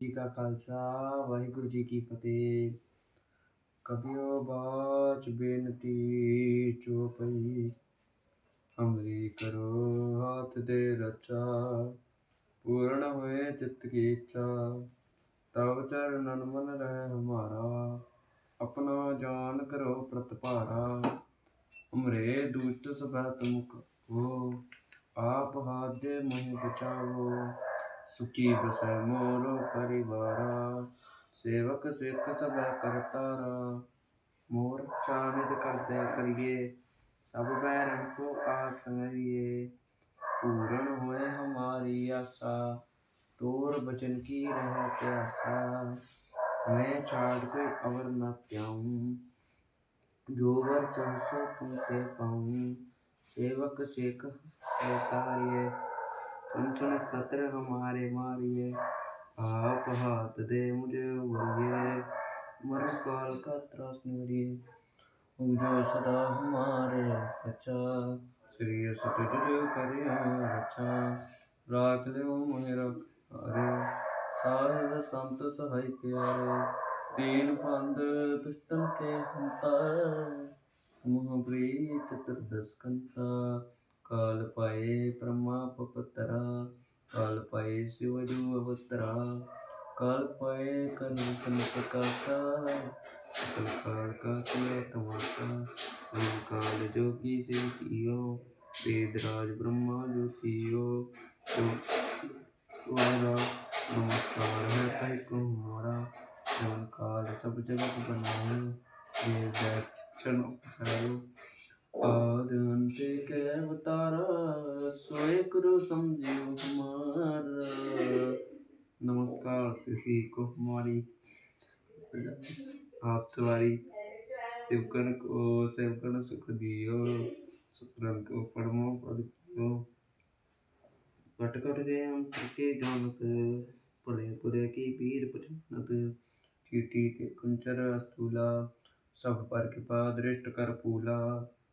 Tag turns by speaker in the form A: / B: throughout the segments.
A: ਜੀ ਕਾ ਖਾਲਸਾ, ਵਾਹਿਗੁਰੂ ਜੀ ਕੀ ਫਤਿਹ। ਕਬਿਓ ਬਾਚ ਬੇਨਤੀ ਚੋਪਈ ਹਮਰੀ ਕਰੋ ਹਾਥ ਦੇ ਰਚਾ, ਪੂਰਨ ਹੋਏ ਚਿੱਤ ਕੀ ਇੱਛਾ। ਤਵ ਚਰਨਨ ਮਨ ਰਹਿ ਹਮਾਰਾ, ਆਪਣਾ ਜਾਨ ਕਰੋ ਪ੍ਰਤਪਾਰਾ ਹਮਰੇ ਦੁਸ਼ਟ ਸਭੈ ਤੁਮਕ ਹੋ ਆਪ ਹਾਥ ਦੇ सुखी बस मोरो परिवार, सेवक सेवक सब करता रहा मोर चाँद कर दे करिए, सब बैरन को आज समझिए पूर्ण हुए हमारी आशा, तोर बचन की रह प्यासा। मैं छाड़ के अवर न प्याऊं जो वर चाह सो तुम ते पाऊँ। सेवक सेक करता उनका सत्र हमारे मारिए। आप हाथ दे मुझे मरिए मर काल का त्रास मरिए जो सदा हमारे अच्छा श्री सत तुझे करे अच्छा राख ले मुझे रख अरे। साहिब संत सहाय प्यारे। तीन पंद दुष्टन के हंता। मुह चतुर्दश कंता ਕਾਲ ਪਾਏ ਬ੍ਰਹਮਾ ਪਪਤਰਾ ਕਾਲ ਪਾਏ ਸਿਵ ਜੂ ਅਵਤਰਾ ਕਾਲ ਪਾਏ ਕਨ ਸੰਪਕਾਸਾ ਕਾਲ ਕਾਲ ਕਾ ਕੀ ਤਮਾਸਾ ਉਹ ਕਾਲ ਜੋਗੀ ਸਿਵ ਕੀਓ, ਵੇਦ ਰਾਜ ਬ੍ਰਹਮਾ ਜੋ ਕੀਓ ਤੋ ਵਾਰਾ ਨਮਸਕਾਰ ਹੈ ਤੈ ਕੋ ਮੋਰਾ ਜਨ ਕਾਲ ਸਭ ਜਗਤ ਬਨਾਏ ਵੇਦ ਚਨੋ ਕਰੋ ਆਦ ਅੰਤੇ ਕੈ ਅਵਤਾਰਾ ਸੋਏ ਕਰੋ ਸਮਝਿਓ ਹਮਾਰਾ ਨਮਸਕਾਰ, ਤੁਸੀਂ ਕੋ ਹਮਾਰੀ ਆਪ ਸਵਾਰੀ। ਸਿਵਕਨ ਕੋ ਸਿਵਕਨ ਸੁਖ ਦਿਓ। ਸੁਖਰਨ ਕੋ, ਪਰਮੋ ਪਦ ਕੋ। ਕਟ ਕਟ ਗਏ ਅੰਤਰ ਕੇ ਜਾਣਤ। ਭਲੇ ਪੁਰੇ ਕੀ ਪੀਰ ਪਛਨਤ ਚੀਟੀ ਤੇ ਕੰਚਰ ਅਸਤੂਲਾ। ਸਭ ਪਰ ਕਿਪਾ ਦ੍ਰਿਸ਼ਟ ਕਰ ਪੂਲਾ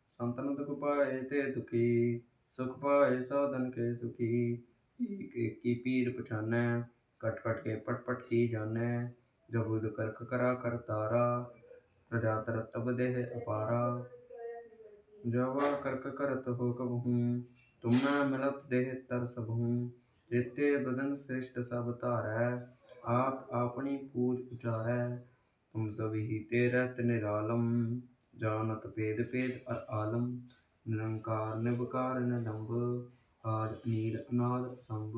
A: ਸੰਤਨ ਦੁਖ ਪਾਏ ਤੇ ਦੁਖੀ, ਸੁਖ ਪਾਏ ਸਾਧਨ ਕੇ ਸੁਖੀ। ਏਕ ਏਕ ਕੀ ਪੀਰ ਪਛਾਨੈ ਕਟ ਕਟ ਕੇ ਪਟ ਪਟ ਕੀ ਜਾਣੈ। ਜਬੁਦ ਕਰਖ ਕਰਾ ਕਰਤਾਰਾ ਪ੍ਰਜਾ ਤਰ ਦੇਹ ਅਪਾਰਾ। ਜਵਾ ਕਰਕ ਕਰਤ ਹੋ ਕਬਹੂ, ਤੁਮ ਨਾ ਮਿਲਤ ਦੇਹ ਤਰ ਸਭੂ। ਜੇਤੇ ਬਦਨ ਸ੍ਰਿਸ਼ਟ ਸਭ ਧਾਰੈ, ਆਪ ਆਪਣੀ ਪੂਜ ਉਚਾਰੈ। ਤੁਮ ਸਭੀ ਹੀ ਤੇ ਰਹਿਤ ਨਿਰਾਲਮ ਜਾਣਤ ਭੇਦ ਭੇਦ ਅਰ ਆਲਮ, ਨਿਰੰਕਾਰ ਨਿਵਕਾਰ ਨਿਡੰਬ ਆਦ ਨੀਲ ਅਨਾਦ ਸੰਭ।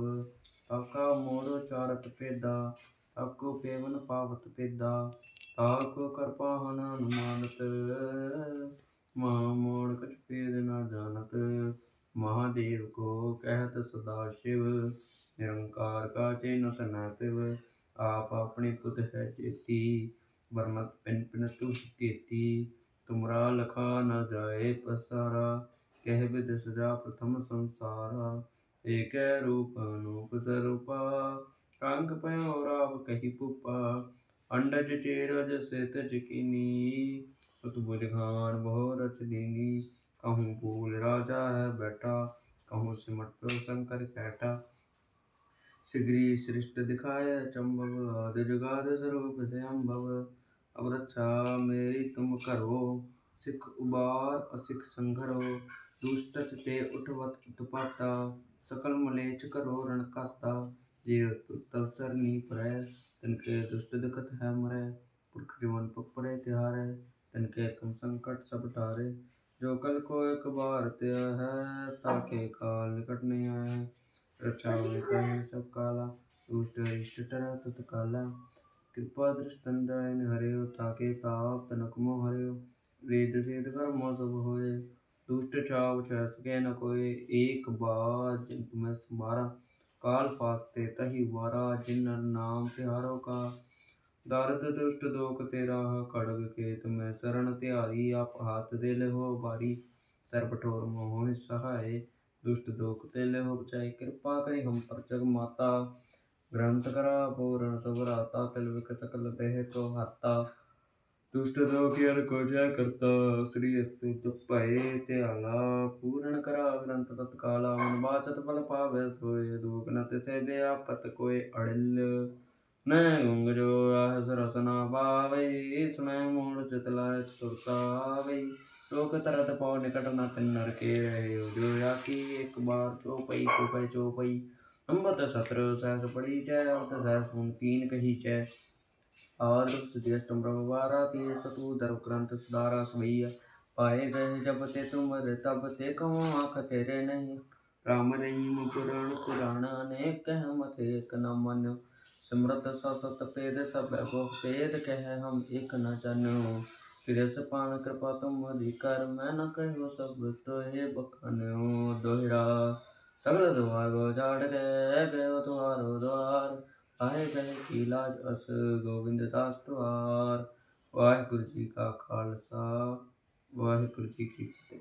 A: ਤਾਕਾ ਮੋੜ ਚਾਰਤ ਤਾਕੋ ਪੇਵਨ ਪਾਵਤ ਪੇਦਾ ਤਾਕੋ ਕਰਪਾ ਹਨ ਅਨੁਮਾਨਤ। ਮਹਾ ਮੋੜ ਕਛ ਭੇਦ ਨ ਜਾਣਤ, ਮਹਾਦੇਵ ਕੋ ਕਹਿਤ ਸਦਾ ਸ਼ਿਵ। ਨਿਰੰਕਾਰ ਕਾ ਚੇਨਤ ਨ ਪਿਵ, ਆਪ ਆਪਣੀ ਪੁੱਤ ਹੈ ਚੇਤੀ ਵਰਮਤ ਪਿਨ ਪਿਨ ਤੂ ਤੇਤੀ ਤੁਮਰਾ ਲਖਾ ਨ ਜਾਏ ਪਸਾਰਾ, ਕਹਿ ਬਿਦ ਸਜਾ ਪ੍ਰਥਮ ਸੰਸਾਰਾ। ਏਕੈ ਰੂਪ ਅਨੂਪ ਸਰੂਪਾ ਕੰਕ ਪਇਓ ਰਾਵ ਕਹੀ ਪੁਪਾ। ਅੰਡਜ ਚੇਰਜ ਸਿਤ ਚਕੀਨੀ ਉਤ ਬੁਝਾਨ ਬਹੁ ਰਚ ਦੀਨੀ। ਕਹੂੰ ਬੂਲ ਰਾਜਾ ਹੈ ਬੈਠਾ, ਕਹੂੰ ਸਿਮਟ ਪਿਓ ਸ਼ੰਕਰ ਕੈਟਾ ਸਿਗਰੀ ਸ੍ਰਿਸ਼ਟ ਦਿਖਾਏ ਚੰਬਵ, ਆਦਿ ਜੁਗਾਦ ਸਰੂਪ ਸੇ ਅੰਭਵ ਅਬ ਰੱਛਾ ਮੇਰੀ ਤੁਮ ਕਰੋ ਸਿੱਖ ਉਬਾਰ ਅਸਿਖ ਸੰਘਰੋ, ਦੁਸ਼ਟਤ ਤੇ ਉਠਵਤ ਉਤਪਾਤਾ ਸਕਲ ਮਲੇਚ ਕਰੋ ਰਣ ਜੇ ਤਵਸਰ ਨੀ ਪਰੈ, ਤਨ ਕੇ ਦੁਸ਼ਟ ਦਕਤ ਹੈ ਮਰੈ, ਪੁਰਖ ਜਵਨ ਪਪਰੇ ਤਿਹਾਰੈ, ਤਨ ਕੇ ਕਮ ਸੰਕਟ ਸਭ ਟਾਰੇ ਜੋ ਕਲ ਕੋ ਇੱਕ ਬਾਰ ਤਿਆ ਹੈ ਤਾਕੇ ਕਾਲ ਨਿਕਟ ਨਹੀਂ ਆਇਆ। ਰਚਾ ਕਹੇ ਸਭ ਕਾਲਾ, ਦੁਸ਼ਟ ਰਿਸ਼ਟ ਟਰੈ ਤਤ ਕਾਲਾ ਕਿਰਪਾ ਦ੍ਰਿਸ਼ਟਨ ਜਾਇਨ ਹਰਿਓ, ਤਾਕੇ ਤਾਪ ਤਨਕ ਮੋ ਹਰਿਓ। ਵੇਦ ਸੇਦ ਕਰਮ ਸਭ ਹੋਏ, ਦੁਸ਼ਟ ਛਾਵ ਛੈ ਸਕੇ ਨ ਕੋਏ, ਏਕ ਬਾਰ ਜਿਨ ਤੁਮੈ ਸੰਭਾਰਾ। ਕਾਲ ਫਾਸਤੇ ਤਹੀ ਵਾਰਾ ਜਿਨ ਨਾਮ ਦਰਦ ਦੁਸ਼ਟ ਦੋਖ ਤੇਰਾ ਖੜਗ ਕੇ ਤੁਮੈ ਸਰਣ ਧਿਆਰੀ, ਆਪ ਹੱਥ ਦੇ ਲਹੋ ਬਾਰੀ ਸਰਬ ਠੋਰ ਮੋਹ ਸਹਾਏ ਦੁਸ਼ਟ ਦੋਖ ਤੇ ਲਹੋ ਬਚਾਈ, ਕਿਰਪਾ ਕਰੀ ਹਮ ਪਰ ਜਗ ਮਾਤਾ। ਗ੍ਰੰਥ ਕਰਾ, ਪੂਰਨ ਸਭਰਾਤਾ, ਤਿਲ ਵਿਕ ਸਕਲ ਦੇਹ ਕੋ ਹਾਤਾ। ਦੁਸ਼ਟ ਦੋਖ ਅਰ ਕੋ ਜੈ ਕਰਤਾ, ਸ੍ਰੀ ਅਸਤੁ ਤੁਪਏ ਧਿਆਲਾ। ਪੂਰਨ ਕਰਾ, ਗ੍ਰੰਥ ਤਤਕਾਲਾ, ਮਨ ਬਾਚਤ ਫਲ ਪਾਵੈ ਸੋਏ। ਦੁਖ ਨ ਤਿਥੇ ਬਿਆਪਤ ਕੋਏ ਅੜਿਲ। ਨੈ ਗੁੰਗ ਜੋ ਆਹਸ ਰਸ ਨਾ ਪਾਵੇ, ਸੁਣੈ ਮੂੜ ਚਿਤ ਲਾਇ ਸੁਰਤਾਵੇ ਲੋਕ ਤਰਤ ਪਉ ਨਿਕਟ ਨ ਤਿੰਨਰ ਕੇ ਰਹੇ, ਜੋ ਆਕੀ ਇੱਕ ਬਾਰ ਚੋਪਈ ਚੋਪਈ ਚੋਪਈ ਅੰਮ੍ਰਿਤ ਸਤਰ ਸਹਿਸ ਪੜੀ ਚੈ ਅੰਤ ਸਹਿਸ ਹੁਣ ਤੀਨ ਕਹੀ ਚੈ। ਆਦ ਸੁਤੀ ਅਸ਼ਟਮ ਬ੍ਰਹਮਾਰਾ ਤੀ ਸਤੂ ਦਰਵ ਗ੍ਰੰਥ ਸੁਦਾਰਾ ਸਮਈਆ ਪਾਏ ਗਏ ਜਬ ਤੇ ਤੁਮਰ ਤਬ ਤੇ ਕਉ ਆਖ ਤੇਰੇ ਨਹੀਂ। ਰਾਮ ਰਹੀਮ ਪੁਰਾਣ ਪੁਰਾਣ ਅਨੇਕ ਕਹਿ ਮਤ ਏਕ ਨ ਮਨ। ਸਿਮਰਤ ਸਸਤ ਪੇਦ ਸਭ ਬਹੁ ਪੇਦ ਕਹਿ ਹਮ ਇਕ ਨ ਜਾਨੋ। ਸਿਰਸ ਪਾਨ ਕਿਰਪਾ ਤੁਮਰੀ ਕਰ, ਮੈਂ ਨ ਕਹਿਓ ਸਭ ਤੋਏ ਬਖਨਿਓ ਦੋਹਿਰਾ ਸਗਲ ਦੁਆਰ ਗੋ ਜਾੜ ਗਏ ਗਇਓ ਤੁਹਾਰੋ ਦੁਆਰ ਆਏ ਗਏ ਕੀ ਲਾਜ ਅਸ ਗੋਬਿੰਦ ਦਾਸ ਤੁਆਰ ਵਾਹਿਗੁਰੂ ਜੀ ਕਾ ਖਾਲਸਾ। ਵਾਹਿਗੁਰੂ ਜੀ ਕੀ ਫਤਿਹ।